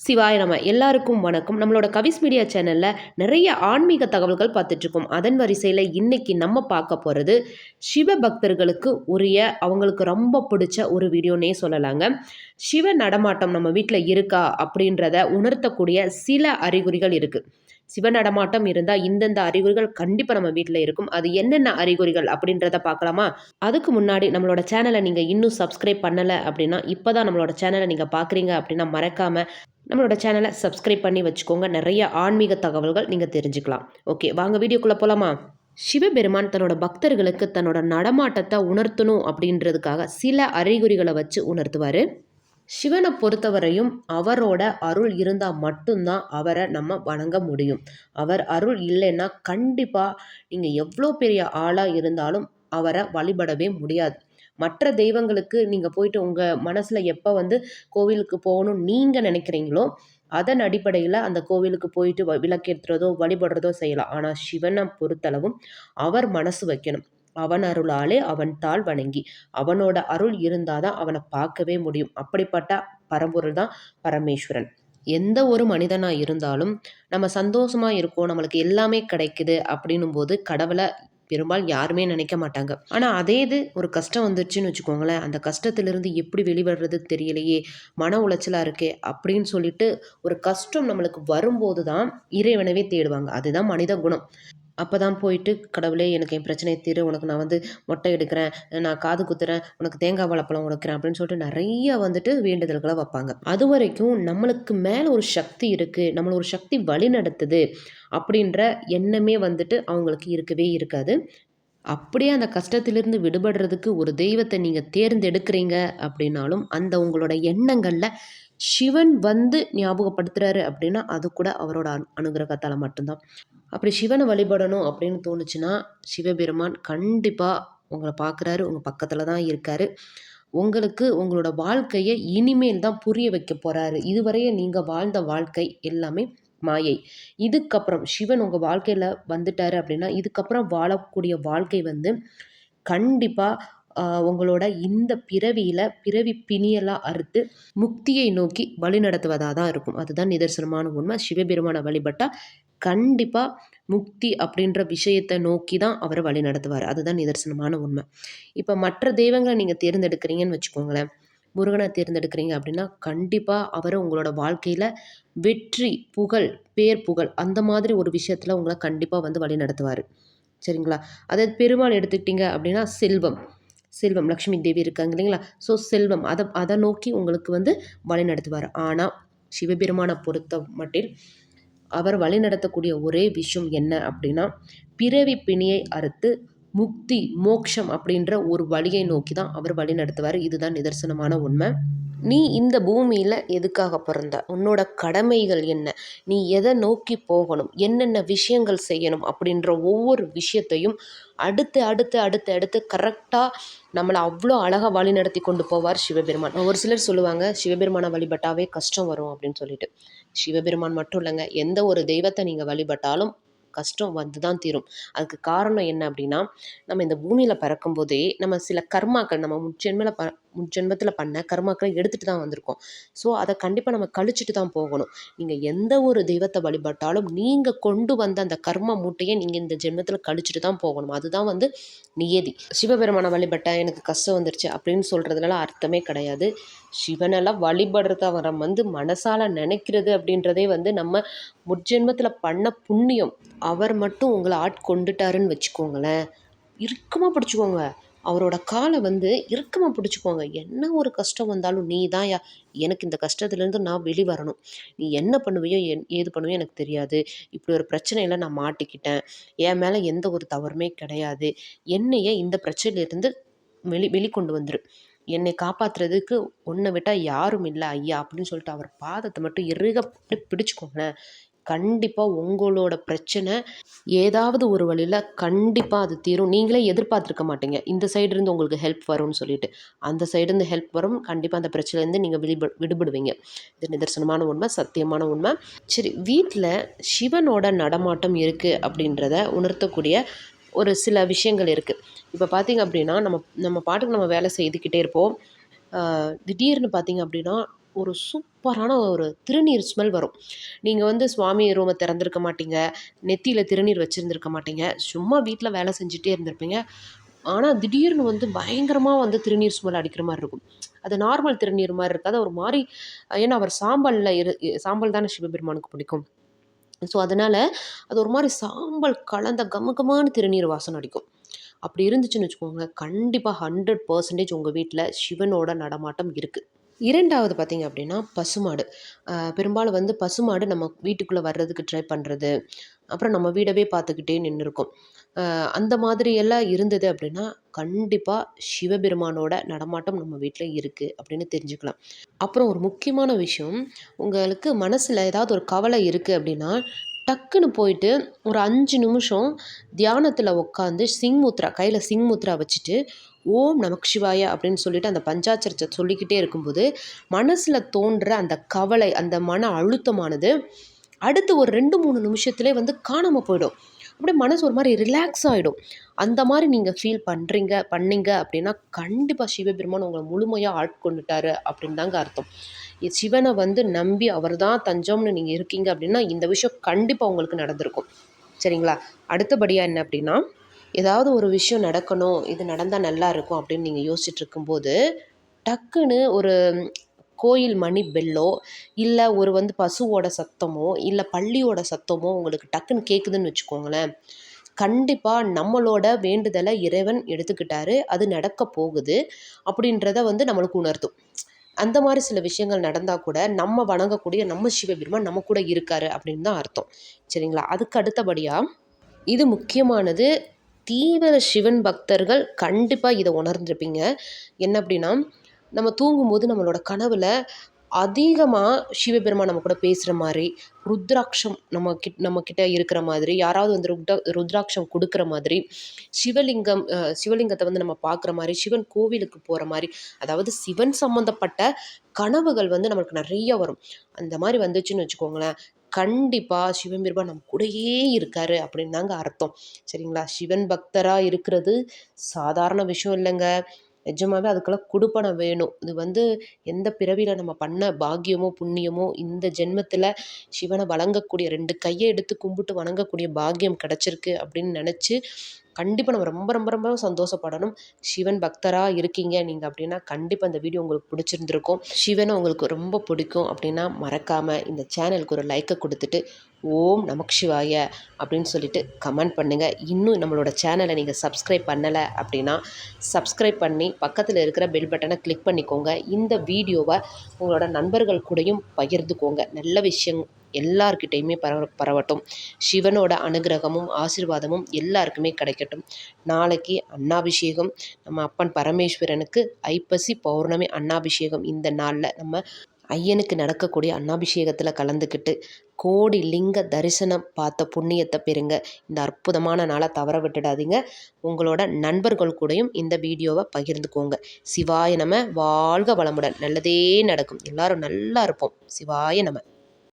சிவாய நம்ம எல்லாருக்கும் வணக்கம். நம்மளோட கவிஸ் மீடியா சேனலில் நிறைய ஆன்மீக தகவல்கள் பார்த்துட்ருக்கோம். அதன் வரிசையில் இன்றைக்கி நம்ம பார்க்க போகிறது சிவ பக்தர்களுக்கு உரிய அவங்களுக்கு ரொம்ப பிடிச்ச ஒரு வீடியோனே சொல்லலாங்க. சிவ நடமாட்டம் நம்ம வீட்டில் இருக்கா அப்படின்றத உணர்த்தக்கூடிய சில அறிகுறிகள் இருக்குது சிவ நடமாட்டம் இருந்தால் இந்தந்த அறிகுறிகள் கண்டிப்பாக நம்ம வீட்டில் இருக்கும். அது என்னென்ன அறிகுறிகள் அப்படின்றத பார்க்கலாமா? அதுக்கு முன்னாடி நம்மளோட சேனலை நீங்கள் இன்னும் சப்ஸ்கிரைப் பண்ணலை அப்படின்னா இப்போ தான் நம்மளோட சேனலை நீங்கள் பார்க்குறீங்க அப்படின்னா மறக்காமல் நம்மளோட சேனலை சப்ஸ்கிரைப் பண்ணி வச்சுக்கோங்க. நிறைய ஆன்மீக தகவல்கள் நீங்கள் தெரிஞ்சுக்கலாம். ஓகே வாங்க வீடியோக்குள்ளே போகலாமா சிவபெருமான் தன்னோட பக்தர்களுக்கு தன்னோட நடமாட்டத்தை உணர்த்தணும் அப்படின்றதுக்காக சில அறிகுறிகளை வச்சு உணர்த்துவார். சிவனை பொறுத்தவரையும் அவரோட அருள் இருந்தால் மட்டும்தான் அவரை நம்ம வணங்க முடியும். அவர் அருள் இல்லைன்னா கண்டிப்பாக நீங்கள் எவ்வளோ பெரிய ஆளாக இருந்தாலும் அவரை வழிபடவே முடியாது. மற்ற தெய்வங்களுக்கு நீங்கள் போயிட்டு உங்கள் மனசில் எப்போ வந்து கோவிலுக்கு போகணும் நீங்கள் நினைக்கிறீங்களோ அதன் அடிப்படையில் அந்த கோவிலுக்கு போயிட்டு விளக்கேற்றுறதோ வழிபடுறதோ செய்யலாம். ஆனால் சிவனை பொறுத்தளவும் அவர் மனசு வைக்கணும். அவன் அருளாலே அவன் தாழ் வணங்கி. அவனோட அருள் இருந்தால் தான் அவனை பார்க்கவே முடியும். அப்படிப்பட்ட பரம்பொருள் தான் பரமேஸ்வரன். எந்த ஒரு மனிதனாக இருந்தாலும் நம்ம சந்தோஷமாக இருக்கோம் நம்மளுக்கு எல்லாமே கிடைக்குது அப்படின்னும் போது கடவுளை பெரும்பாலும் யாருமே நினைக்க மாட்டாங்க. ஆனால் அதே இது ஒரு கஷ்டம் வந்துருச்சுன்னு வச்சுக்கோங்களேன். அந்த கஷ்டத்திலிருந்து எப்படி வெளிவடுறது தெரியலையே மன உளைச்சலாக இருக்கே அப்படின்னு சொல்லிட்டு ஒரு கஷ்டம் நம்மளுக்கு வரும்போது தான் இறைவனவே தேடுவாங்க. அதுதான் மனித குணம். அப்போ தான் போயிட்டு கடவுளே எனக்கு என் பிரச்சனையை தீரு. உனக்கு நான் வந்து மொட்டை எடுக்கிறேன். நான் காது குத்துறேன். உனக்கு தேங்காய் வாழைப்பழம் உடைக்கிறேன். அப்படின்னு சொல்லிட்டு நிறைய வந்துட்டு வேண்டுதல்களை வைப்பாங்க. அது வரைக்கும் நம்மளுக்கு மேலே ஒரு சக்தி இருக்குது நம்மளை ஒரு சக்தி வழி நடத்துது அப்படின்ற எண்ணமே வந்துட்டு அவங்களுக்கு இருக்கவே இருக்காது. அப்படியே அந்த கஷ்டத்திலிருந்து விடுபடுறதுக்கு ஒரு தெய்வத்தை நீங்கள் தேர்ந்தெடுக்கிறீங்க அப்படின்னாலும் அந்த உங்களோட எண்ணங்களில் சிவன் வந்து ஞாபகப்படுத்துகிறாரு அப்படின்னா அது கூட அவரோட அனுகிரகத்தால் மட்டும்தான். அப்படி சிவனை வழிபடணும் அப்படின்னு தோணுச்சுன்னா சிவபெருமான் கண்டிப்பாக உங்களை பார்க்குறாரு. உங்கள் பக்கத்தில் தான் இருக்கார். உங்களுக்கு உங்களோட வாழ்க்கையை இனிமேல் தான் புரிய வைக்க போகிறாரு இதுவரையே நீங்கள் வாழ்ந்த வாழ்க்கை எல்லாமே மாயை. இதுக்கப்புறம் சிவன் உங்கள் வாழ்க்கையில் வந்துட்டாரு அப்படின்னா இதுக்கப்புறம் வாழக்கூடிய வாழ்க்கை வந்து கண்டிப்பாக உங்களோட இந்த பிறவியில் பிறவி பிணியெல்லாம் அறுத்து முக்தியை நோக்கி வழி நடத்துவதாக தான் இருக்கும். அதுதான் நிதர்சனமான உண்மை. சிவபெருமானை வழிபட்டால் கண்டிப்பாக முக்தி அப்படின்ற விஷயத்தை நோக்கி தான் அவரை வழி நடத்துவார். அதுதான் நிதர்சனமான உண்மை. இப்போ மற்ற தெய்வங்களை நீங்கள் தேர்ந்தெடுக்கிறீங்கன்னு வச்சுக்கோங்களேன். முருகனை தேர்ந்தெடுக்கிறீங்க அப்படின்னா கண்டிப்பாக அவரை உங்களோட வாழ்க்கையில் வெற்றி புகழ் பேர் புகழ் அந்த மாதிரி ஒரு விஷயத்தில் உங்களை கண்டிப்பாக வந்து வழி நடத்துவார். சரிங்களா? அதாவது பெருமாள் எடுத்துக்கிட்டிங்க அப்படின்னா செல்வம். செல்வம். லக்ஷ்மி தேவி இருக்காங்க இல்லைங்களா? ஸோ செல்வம். அதை அதை நோக்கி உங்களுக்கு வந்து வழி நடத்துவார். ஆனால் சிவபெருமானை பொறுத்த மட்டில் அவர் வழிநடத்தக்கூடிய ஒரே விஷயம் என்ன அப்படின்னா பிறவி பிணியை அறுத்து முக்தி மோக்ஷம் அப்படின்ற ஒரு வழியை நோக்கி தான் அவர் வழி நடத்துவார். இதுதான் நிதர்சனமான உண்மை. நீ இந்த பூமியில் எதுக்காக பிறந்த? உன்னோட கடமைகள் என்ன? நீ எதை நோக்கி போகணும்? என்னென்ன விஷயங்கள் செய்யணும்? அப்படின்ற ஒவ்வொரு விஷயத்தையும் அடுத்து அடுத்து அடுத்து அடுத்து கரெக்டாக நம்மளை அவ்வளோ அழகாக வழி நடத்தி கொண்டு போவார் சிவபெருமான். ஒரு சிலர் சொல்லுவாங்க சிவபெருமானை வழிபட்டாவே கஷ்டம் வரும் அப்படின்னு சொல்லிட்டு. சிவபெருமான் மட்டும் இல்லைங்க எந்த ஒரு தெய்வத்தை நீங்கள் வழிபட்டாலும் கஷ்டம் வந்து தான் தீரும். அதுக்கு காரணம் என்ன அப்படின்னா நம்ம இந்த பூமியில் பிறக்கும்போதே நம்ம சில கர்மாக்கள் நம்ம முச்சென்மையில் ப முன் ஜென்மத்தில் பண்ண கர்மாக்களை எடுத்துகிட்டு தான் வந்திருக்கோம். ஸோ அதை கண்டிப்பாக நம்ம கழிச்சிட்டு தான் போகணும். நீங்கள் எந்த ஒரு தெய்வத்தை வழிபட்டாலும் நீங்கள் கொண்டு வந்த அந்த கர்ம மூட்டையை நீங்கள் இந்த ஜென்மத்தில் கழிச்சிட்டு தான் போகணும். அதுதான் வந்து நியதி. சிவபெருமானை வழிபட்ட எனக்கு கஷ்டம் வந்துருச்சு அப்படின்னு சொல்கிறதுனால அர்த்தமே கிடையாது. சிவனெல்லாம் வழிபடுறத வந்து மனசால் நினைக்கிறது அப்படின்றதே வந்து நம்ம முற்ஜென்மத்தில் பண்ண புண்ணியம். அவர் மட்டும் உங்களை ஆட்கொண்டுட்டாருன்னு வச்சுக்கோங்களேன். இறுக்கமாக பிடிச்சிக்கோங்க. அவரோட காலை வந்து இறுக்கமாக பிடிச்சிக்கோங்க என்ன ஒரு கஷ்டம் வந்தாலும் நீ தான் யா எனக்கு இந்த கஷ்டத்துலேருந்து நான் வெளிவரணும். நீ என்ன பண்ணுவியோ என் ஏது பண்ணுவியோ எனக்கு தெரியாது. இப்படி ஒரு பிரச்சனையில் நான் மாட்டிக்கிட்டேன். என் மேலே எந்த ஒரு தவறுமே கிடையாது. என்னையே இந்த பிரச்சனையிலேருந்து வெளி வெளிக்கொண்டு வந்துரு. என்னை காப்பாற்றுறதுக்கு ஒன்றை விட்டால் யாரும் இல்லை ஐயா அப்படின்னு சொல்லிட்டு அவர் பாதத்தை மட்டும் இறுக பிடிச்சிக்கோங்களேன். கண்டிப்பாக உங்களோட பிரச்சனை ஏதாவது ஒரு வழியில் கண்டிப்பாக அது தீரும். நீங்களே எதிர்பார்த்துருக்க மாட்டீங்க. இந்த சைடு இருந்து உங்களுக்கு ஹெல்ப் வரும்னு சொல்லிட்டு. அந்த சைடுருந்து ஹெல்ப் வரும். கண்டிப்பாக அந்த பிரச்சனைலேருந்து நீங்கள் விடுப விடுபடுவீங்க. இது நிதர்சனமான உண்மை சத்தியமான உண்மை. சரி வீட்டில் சிவனோட நடமாட்டம் இருக்குது அப்படின்றத உணர்த்தக்கூடிய ஒரு சில விஷயங்கள் இருக்குது இப்போ பார்த்திங்க அப்படின்னா நம்ம நம்ம பாட்டுக்கு நம்ம வேலை செய்துக்கிட்டே இருப்போம். திடீர்னு பார்த்திங்க அப்படின்னா ஒரு சூப்பரான ஒரு திருநீர் ஸ்மெல் வரும். நீங்கள் வந்து சுவாமி ரூமை திறந்திருக்க மாட்டீங்க. நெத்தியில் திருநீர் வச்சுருந்துருக்க மாட்டீங்க. சும்மா வீட்டில் வேலை செஞ்சுட்டே இருந்திருப்பீங்க. ஆனால் திடீர்னு வந்து பயங்கரமாக வந்து திருநீர் ஸ்மெல் அடிக்கிற மாதிரி இருக்கும். அது நார்மல் திருநீர் மாதிரி இருக்காது. ஒரு மாதிரி ஏன்னா அவர் சாம்பலில் இரு சாம்பல் தானே சிவபெருமானுக்கு பிடிக்கும். ஸோ அதனால் அது ஒரு மாதிரி சாம்பல் கலந்த கமகமான திருநீர் வாசனை அடிக்கும். அப்படி இருந்துச்சுன்னு வச்சுக்கோங்க. கண்டிப்பாக ஹண்ட்ரட் பர்சன்டேஜ் உங்கள் வீட்டில் சிவனோட நடமாட்டம் இருக்குது இரண்டாவது பார்த்திங்க அப்படின்னா பசுமாடு. பெரும்பாலும் வந்து பசுமாடு நம்ம வீட்டுக்குள்ளே வர்றதுக்கு ட்ரை பண்ணுறது அப்புறம் நம்ம வீடவே பார்த்துக்கிட்டே நின்று இருக்கும் அந்த மாதிரி எல்லாம் இருந்தது அப்படின்னா கண்டிப்பாக சிவபெருமானோட நடமாட்டம் நம்ம வீட்டில் இருக்குது அப்படின்னு தெரிஞ்சுக்கலாம். அப்புறம் ஒரு முக்கியமான விஷயம் உங்களுக்கு மனசில் ஏதாவது ஒரு கவலை இருக்குது அப்படின்னா டக்குன்னு போயிட்டு ஒரு அஞ்சு நிமிஷம் தியானத்தில் உட்காந்து சிங்முத்ரா கையில் சிங்முத்ரா வச்சுட்டு ஓம் நமக் சிவாய அப்படின்னு சொல்லிட்டு அந்த பஞ்சாச்சரத்தை சொல்லிக்கிட்டே இருக்கும்போது மனசில் தோன்ற அந்த கவலை அந்த மன அழுத்தமானது அடுத்து ஒரு ரெண்டு மூணு நிமிஷத்துலேயே வந்து காணாமல் போயிடும். அப்படியே மனசு ஒரு மாதிரி ரிலாக்ஸ் ஆகிடும் அந்த மாதிரி நீங்கள் ஃபீல் பண்ணுறீங்க பண்ணீங்க அப்படின்னா கண்டிப்பாக சிவபெருமான் உங்களை முழுமையாக ஆட்கொண்டுட்டாரு அப்படின்னு தாங்க அர்த்தம். சிவனை வந்து நம்பி அவர் தான் தஞ்சம்னு நீங்கள் இருக்கீங்க அப்படின்னா இந்த விஷயம் கண்டிப்பாக உங்களுக்கு நடந்திருக்கும். சரிங்களா? அடுத்தபடியாக என்ன அப்படின்னா ஏதாவது ஒரு விஷயம் நடக்கணும் இது நடந்தால் நல்லா இருக்கும் அப்படின்னு நீங்கள் யோசிச்சுட்டு இருக்கும்போது டக்குன்னு ஒரு கோயில் மணி பெல்லோ இல்லை ஒரு வந்து பசுவோட சத்தமோ இல்லை பள்ளியோட சத்தமோ உங்களுக்கு டக்குன்னு கேட்குதுன்னு வச்சுக்கோங்களேன். கண்டிப்பாக நம்மளோட வேண்டுதலை இறைவன் எடுத்துக்கிட்டாரு அது நடக்க போகுது அப்படின்றத வந்து நம்மளுக்கு உணர்த்தும். அந்த மாதிரி சில விஷயங்கள் நடந்தால் கூட நம்ம வணங்கக்கூடிய நம்ம சிவபெருமான் நம்ம கூட இருக்காரு அப்படின்னு தான் அர்த்தம். சரிங்களா? அதுக்கு அடுத்தபடியாக இது முக்கியமானது தீவிர சிவன் பக்தர்கள் கண்டிப்பாக இதை உணர்ந்திருப்பீங்க. என்ன அப்படின்னா நம்ம தூங்கும்போது நம்மளோட கனவில் அதிகமாக சிவபெருமான் நம்ம கூட பேசுகிற மாதிரி ருத்ராட்சம் நம்ம கிட் நம்ம இருக்கிற மாதிரி யாராவது வந்து ருத்ரா ருத்ராட்சம் கொடுக்குற மாதிரி சிவலிங்கம் சிவலிங்கத்தை வந்து நம்ம பார்க்குற மாதிரி சிவன் கோவிலுக்கு போகிற மாதிரி அதாவது சிவன் சம்மந்தப்பட்ட கனவுகள் வந்து நம்மளுக்கு நிறைய வரும். அந்த மாதிரி வந்துச்சுன்னு வச்சுக்கோங்களேன் கண்டிப்பாக சிவபெருமான் நம்ம கூடயே இருக்காரு அப்படின்னு தாங்க அர்த்தம். சரிங்களா? சிவன் பக்தராக இருக்கிறது சாதாரண விஷயம் இல்லைங்க. நிஜமாவே அதுக்கெல்லாம் கொடுப்பணம் வேணும். இது வந்து எந்த பிறவியில் நம்ம பண்ண பாக்கியமோ புண்ணியமோ இந்த ஜென்மத்தில் சிவனை வணங்கக்கூடிய ரெண்டு கையை எடுத்து கும்பிட்டு வணங்கக்கூடிய பாக்கியம் கிடச்சிருக்கு அப்படின்னு நினச்சி கண்டிப்பாக நம்ம ரொம்ப ரொம்ப ரொம்ப சந்தோஷப்படணும். சிவன் பக்தராக இருக்கீங்க நீங்கள் அப்படின்னா கண்டிப்பாக இந்த வீடியோ உங்களுக்கு பிடிச்சிருந்துருக்கும். சிவனை உங்களுக்கு ரொம்ப பிடிக்கும் அப்படின்னா மறக்காமல் இந்த சேனலுக்கு ஒரு லைக்கை கொடுத்துட்டு ஓம் நமக் சிவாய அப்படின்னு சொல்லிட்டு கமெண்ட் பண்ணுங்கள் இன்னும் நம்மளோட சேனலை நீங்கள் சப்ஸ்கிரைப் பண்ணலை அப்படின்னா சப்ஸ்கிரைப் பண்ணி பக்கத்தில் இருக்கிற பெல் பட்டனை கிளிக் பண்ணிக்கோங்க. இந்த வீடியோவை உங்களோட நண்பர்கள் கூடயும் பகிர்ந்துக்கோங்க. நல்ல விஷயம் எல்லார்கிட்டையுமே பரவ பரவட்டும். சிவனோட அனுகிரகமும் ஆசிர்வாதமும் எல்லாருக்குமே கிடைக்கட்டும். நாளைக்கு அன்னாபிஷேகம் நம்ம அப்பன் பரமேஸ்வரனுக்கு ஐப்பசி பௌர்ணமி அன்னாபிஷேகம் இந்த நாளில் நம்ம ஐயனுக்கு நடக்கக்கூடிய அன்னாபிஷேகத்தில் கலந்துக்கிட்டு கோடி லிங்க தரிசனம் பார்த்த புண்ணியத்தை பெறுங்க. இந்த அற்புதமான நாளை தவற விட்டுடாதீங்க. உங்களோட நண்பர்கள் கூடயும் இந்த வீடியோவை பகிர்ந்துக்கோங்க. சிவாய நம்ம வாழ்க வளமுடன். நல்லதே நடக்கும். எல்லாரும் நல்லா இருப்போம். சிவாய நம்ம